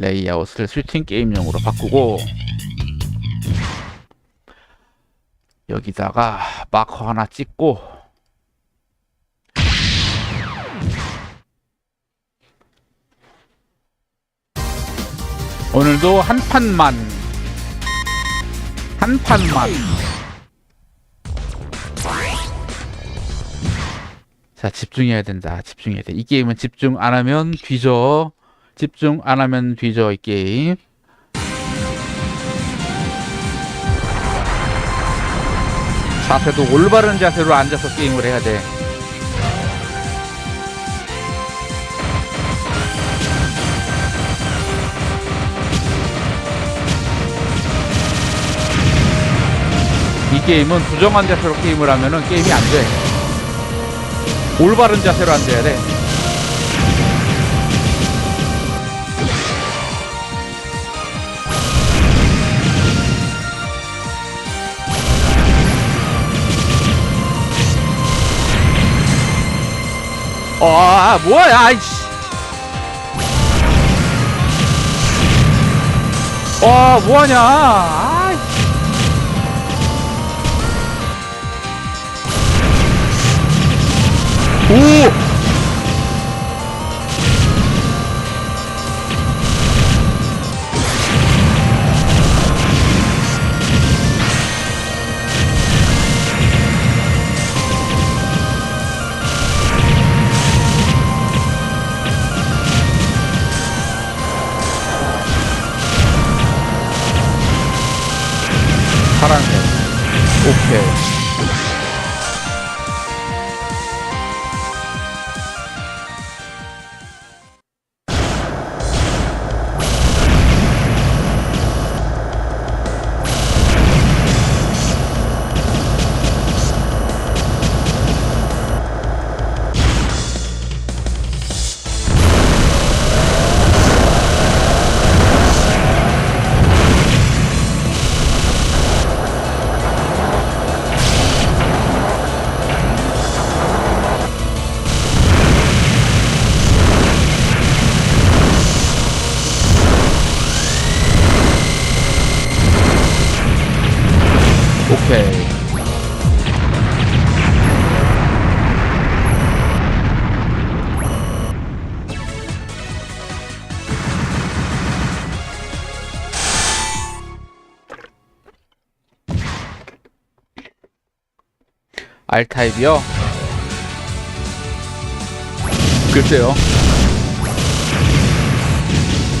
레이아웃을 슈팅 게임용으로 바꾸고 여기다가 마커 하나 찍고 오늘도 한 판만 한 판만. 자 집중해야 된다. 집중해야 돼 이 게임은 집중 안 하면 뒤져 집중 안 하면 뒤져 이 게임 자세도 올바른 자세로 앉아서 게임을 해야 돼 이 게임은 부정한 자세로 게임을 하면은 게임이 안 돼. 올바른 자세로 앉아야 돼. 아, 뭐야, 아이씨. 와, 뭐하냐. 오! R타입이요? 글쎄요.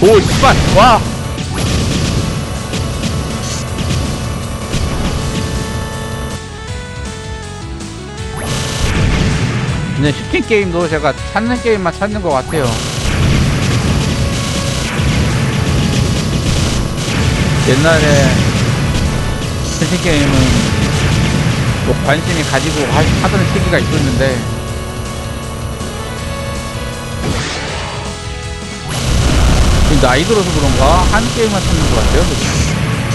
오, 씨발! 와! 근데 슈팅 게임도 제가 찾는 게임만 찾는 것 같아요. 옛날에 슈팅 게임은 뭐 관심이 가지고 하- 하던 시기가 있었는데. 이 나이 들어서 그런가? 한 게임만 찾는 것 같아요.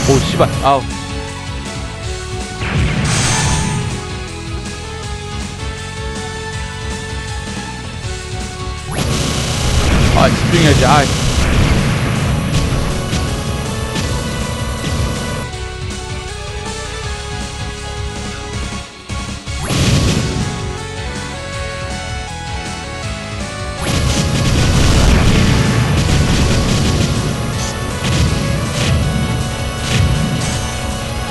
오 씨발. 아우. 아 집중해야지. 아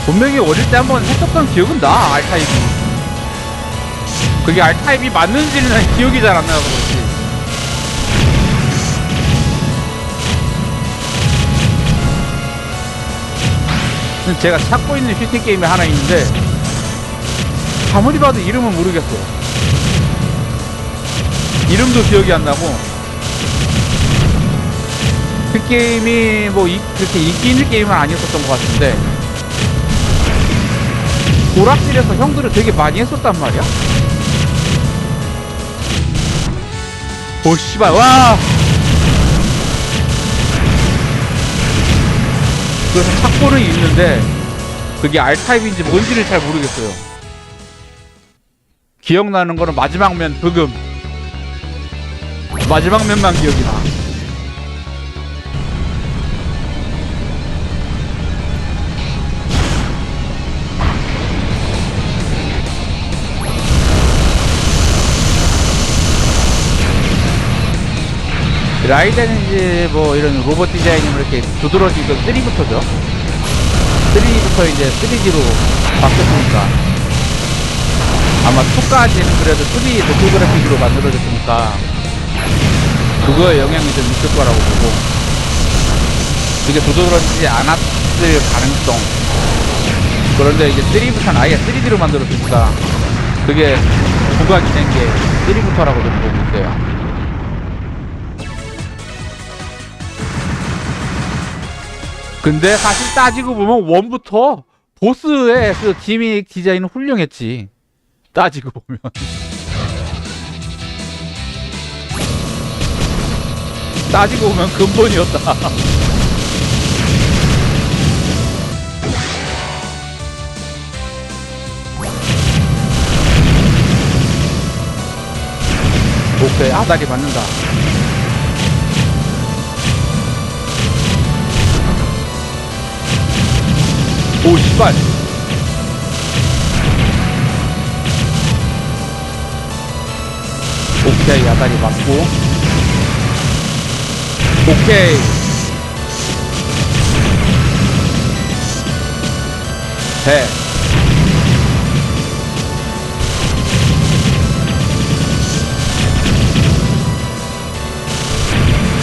분명히 어릴 때 한번 했었던 기억은 나 알타입이. 그게 알타입이 맞는지는 난 기억이 잘 안 나서 그렇지 제가 찾고 있는 슈팅 게임이 하나 있는데 아무리 봐도 이름은 모르겠어. 이름도 기억이 안 나고. 그 게임이 뭐 이- 그렇게 인기 있는 게임은 아니었었던 것 같은데 오락실에서 형들을 되게 많이 했었단 말이야. 오 씨발 와. 그래서 찾고는 있는데 그게 R타입인지 뭔지를 잘 모르겠어요. 기억나는 거는 마지막 면 브금 마지막 면만 기억이 나. 이제 뭐 이런 로봇 디자인이 뭐 이렇게 두드러지고 3부터죠. 3부터 이제 3D로 바뀌었으니까 아마 2까지는 그래도 3 도쿄 그래픽으로 만들어졌으니까 그거에 영향이 좀 있을 거라고 보고 그게 두드러지지 않았을 가능성 그런데 이제 3부터는 아예 3D로 만들었으니까 그게 부각이 된 게 3부터라고 좀 보고 있어요. 근데 사실 따지고 보면 원부터 보스의 그 기믹 디자인은 훌륭했지. 따지고 보면. 따지고 보면 근본이었다. 오케이, 아 다리 맞는다. 오, 씨발. 오케이, 아다리 맞고. 오케이. 돼.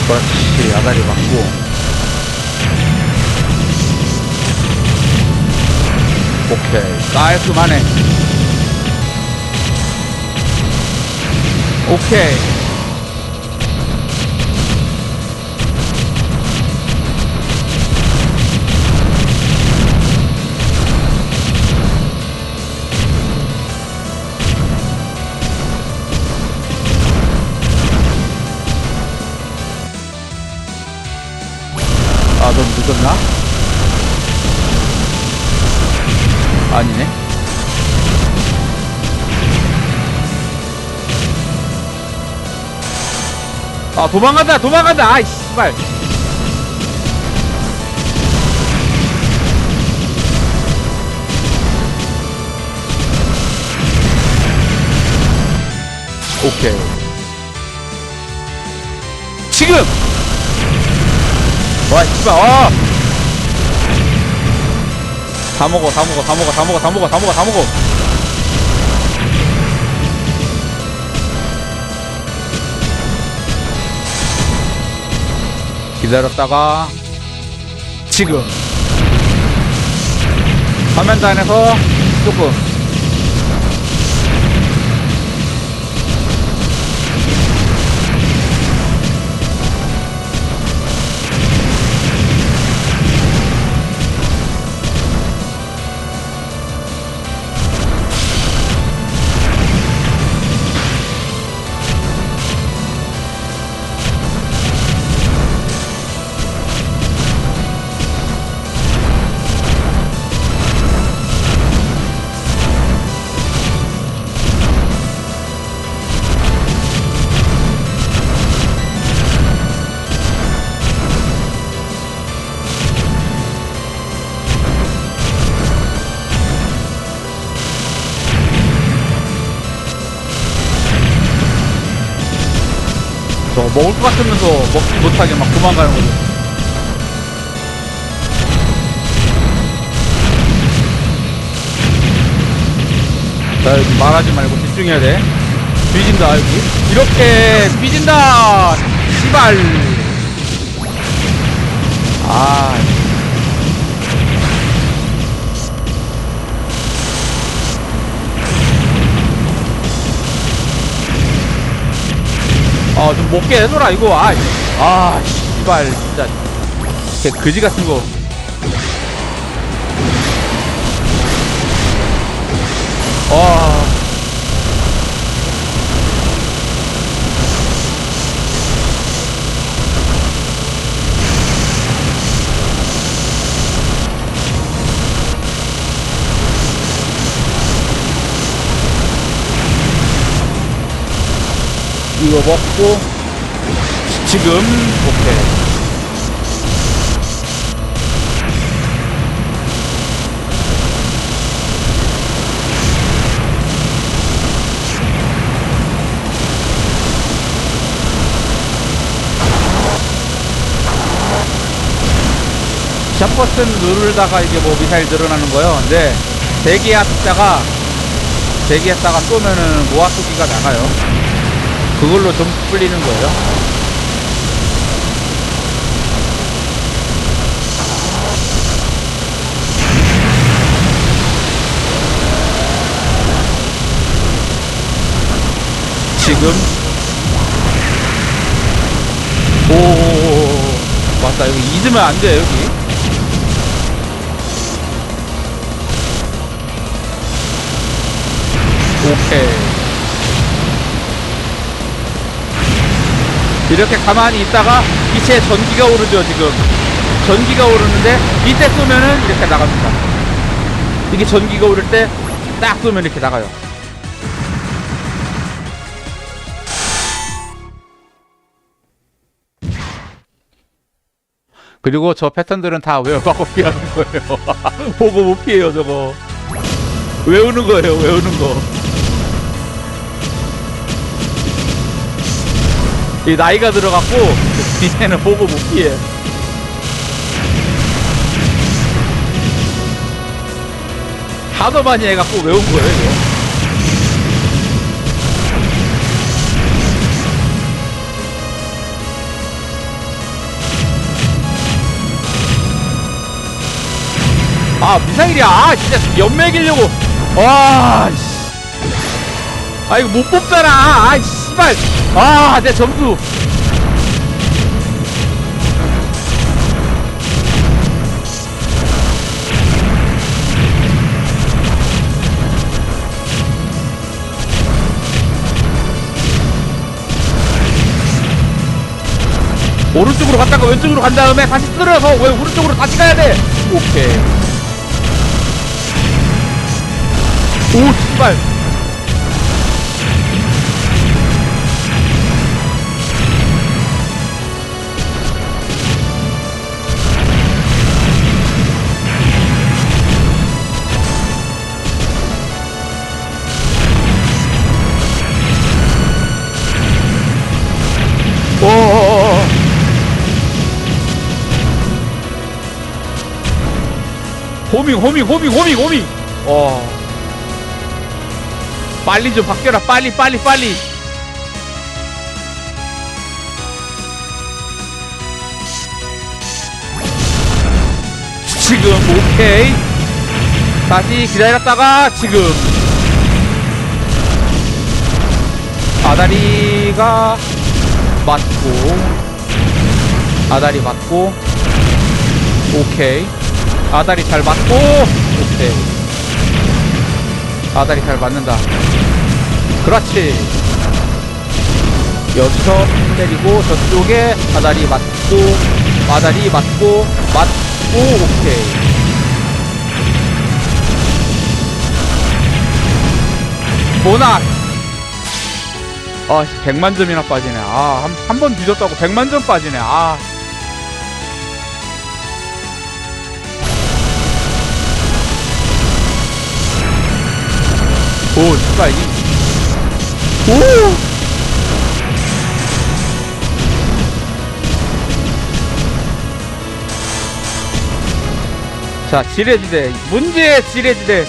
그렇지, 아다리 맞고. 오케이. 깔끔하네 오케이 아 도망간다 도망간다 아이 씨발 오케이 지금 와 씨발 어! 다 먹어, 다 먹어, 다 먹어, 다 먹어, 다 먹어, 다 먹어, 다 먹어. 기다렸다가 지금 화면 단에서 조금 저거 먹을 것 같으면서 먹지 못하게 막 도망가는 거죠. 자, 여기 말하지 말고 집중해야 돼. 삐진다, 여기. 이렇게 삐진다! 씨발! 아. 아, 좀 먹게 해줘라, 이거. 아, 아, 씨발, 진짜. 개 그지 같은 거. 와. 이거 먹고 지금 오케이 샷 버튼 누르다가 이게 뭐 미사일 늘어나는 거요. 근데 대기했다가 대기했다가 쏘면은 모아 쏘기가 나가요. 그걸로 점수 풀리는 거예요. 지금? 오. 맞다 여기 잊으면 안 돼 여기. 오케이 이렇게 가만히 있다가 빛에 전기가 오르죠 지금 전기가 오르는데 이때 쏘면은 이렇게 나갑니다 이게 전기가 오를 때 딱 쏘면 이렇게 나가요 그리고 저 패턴들은 다 외워갖고 피하는 거예요. 보고 못 피해요, 저거. 외우는 거예요, 외우는 거. 이 나이가 들어갖고, 이제는 보고 못 피해. 하도 많이 해갖고 외운 거예요, 이거. 아 미사일이야 아 진짜 연맥이려고 와 씨. 아 이거 못 뽑잖아 아씨 발. 아 내 점수. 오른쪽으로 갔다가 왼쪽으로 간 다음에 다시 쓸어서 왜 오른쪽으로 다시 가야 돼? 오케이. 오 씨발 호밍 호밍 호밍 호밍 호밍. 어 빨리 좀 바뀌어라. 빨리 빨리 빨리. 지금 오케이. 다시 기다렸다가 지금. 아다리가 맞고. 아다리 맞고. 오케이 아다리 잘 맞고. 오케이 아다리 잘 맞는다. 그렇지. 여기서 때리고 저쪽에 아다리 맞고 아다리 맞고 맞고 오케이. 보나 아 100만점이나 빠지네. 아한 한 번 뒤졌다고 100만점 빠지네. 아 오, 이. 오! 자, 지뢰지대. 문제의 지뢰지대.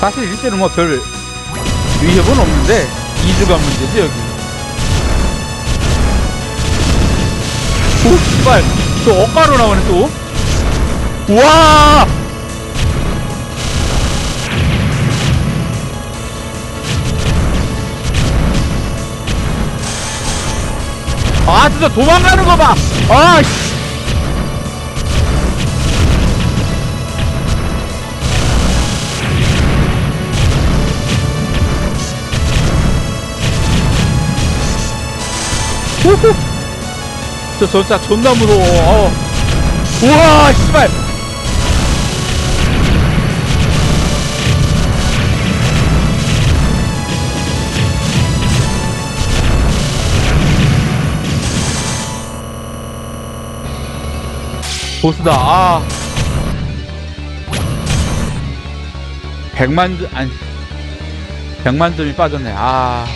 사실 일대는 뭐별 위협은 없는데, 2주가 문제지, 여기. 오, 씨발. 또 억가로 나오네, 또. 우와! 아 진짜 도망가는 거 봐. 아 씨. 후후. 저 진짜 존나 무서워. 어. 우와 씨발. 보스다. 아. 백만 점 안. 백만 점이 빠졌네. 아.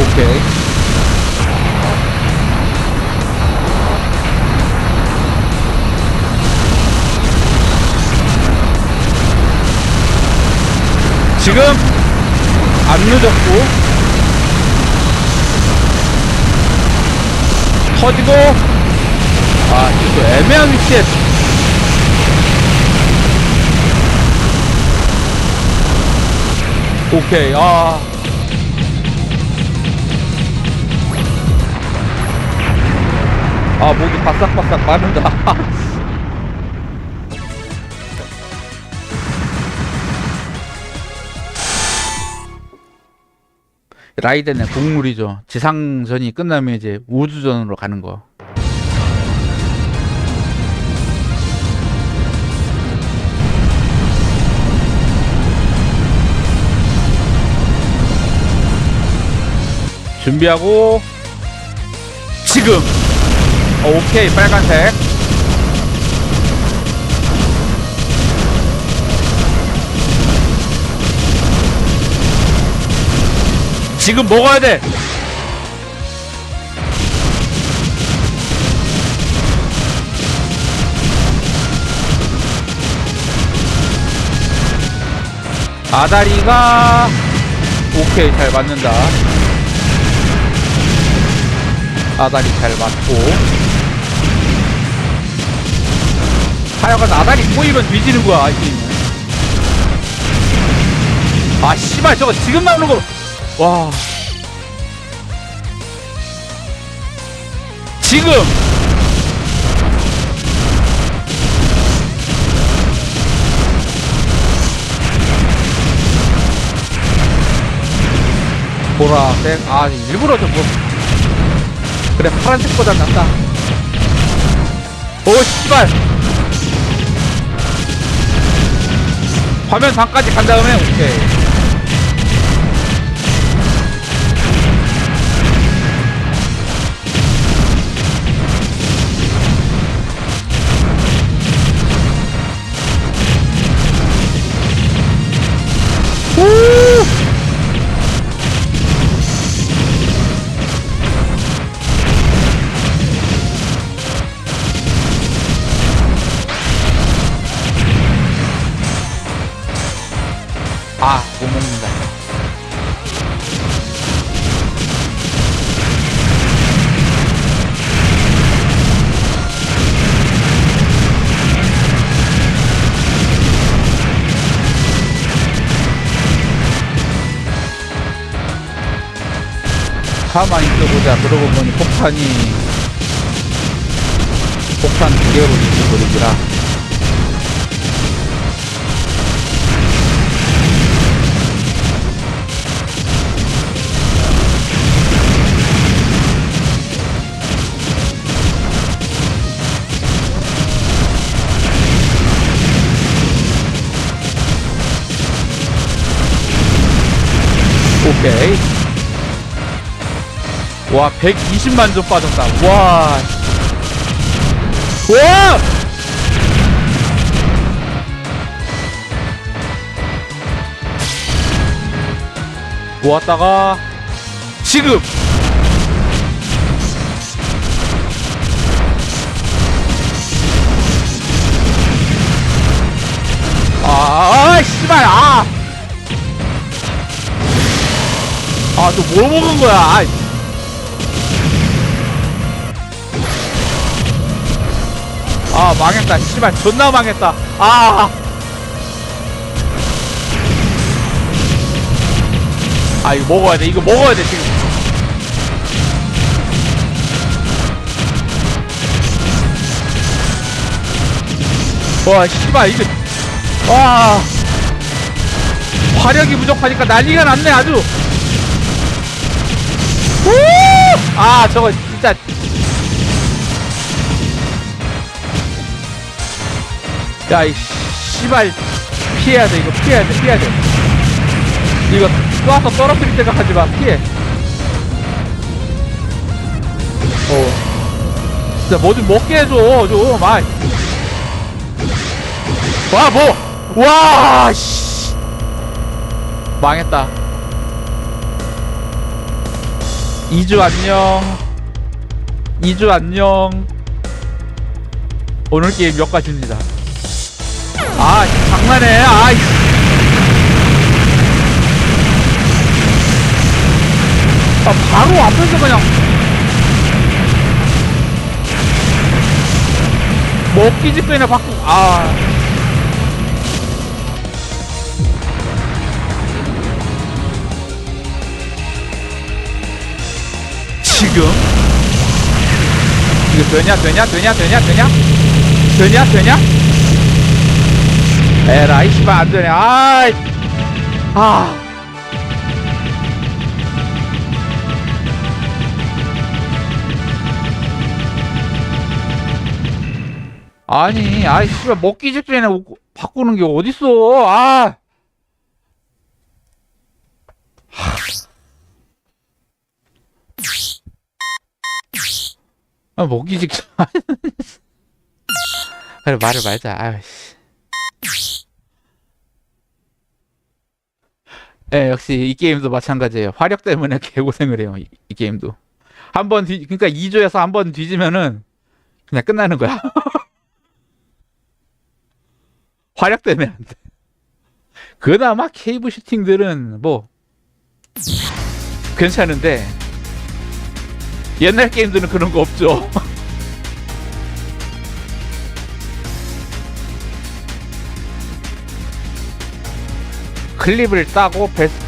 오케이. 지금 안 늦었고. 터지고. 아 이거 애매한 위치에. 오케이 아. 아, 목이 바싹바싹 마른다. 라이덴의 곡물이죠. 지상전이 끝나면 이제 우주전으로 가는 거. 준비하고 지금 어, 오케이 빨간색 지금 먹어야 돼. 아다리가 오케이 잘 맞는다. 아다리 잘 맞고. 하여간 아다리 꼬이면 뒤지는 거야 이 게임은. 아 씨발 저거 지금 나오는 거 와. 지금. 보라색 아 일부러 저뭐. 그래 파란색보단 낫다. 오 씨발. 화면 반까지 간 다음에 오케이 아, 못 먹는다. 가만히 있어보자. 그러고 보니 폭탄이 폭탄 두 개로 있어버리더라. 오케이. 와, 120만 점 빠졌다. 와. 와! 모았다가 지금 아, 아, 씨발, 아! 아, 또 뭘 먹은 거야? 아, 아 망했다. 씨발 존나 망했다. 아. 아 이거 먹어야 돼. 이거 먹어야 돼 지금. 와 씨발 이거. 와. 화력이 부족하니까 난리가 났네 아주. 우! 아 저거 진짜 야, 이 씨발 피해야 돼. 이거 피해야 돼. 피해야 돼. 이거 쏴서 떨어뜨릴 생각하지 마. 피해. 어. 진짜 뭐 좀 먹게 해줘. 좀. 아. 와, 뭐. 와, 씨. 망했다. 2주 안녕. 2주 안녕. 오늘 게임 여기까지입니다. 아 장난해. 아이 아 바로 앞에서 그냥. 먹기 직전에 바꾸 아 지금? 이거 되냐 되냐 되냐 되냐 되냐? 되냐 되냐? 에라이 씨발 안 되네. 아이. 아. 아니 아이 씨발 먹기 직전에 오- 바꾸는 게 어딨어. 아 아, 먹기 직전. 그래, 말을 말자. 아이씨. 예, 역시 이 게임도 마찬가지예요. 화력 때문에 개고생을 해요. 이, 이 게임도. 한 번 뒤, 그러니까 2조에서 한 번 뒤지면은 그냥 끝나는 거야. 화력 때문에 안 돼. 그나마 케이브 슈팅들은 뭐 괜찮은데 옛날 게임들은 그런 거 없죠. 클립을 따고 베스트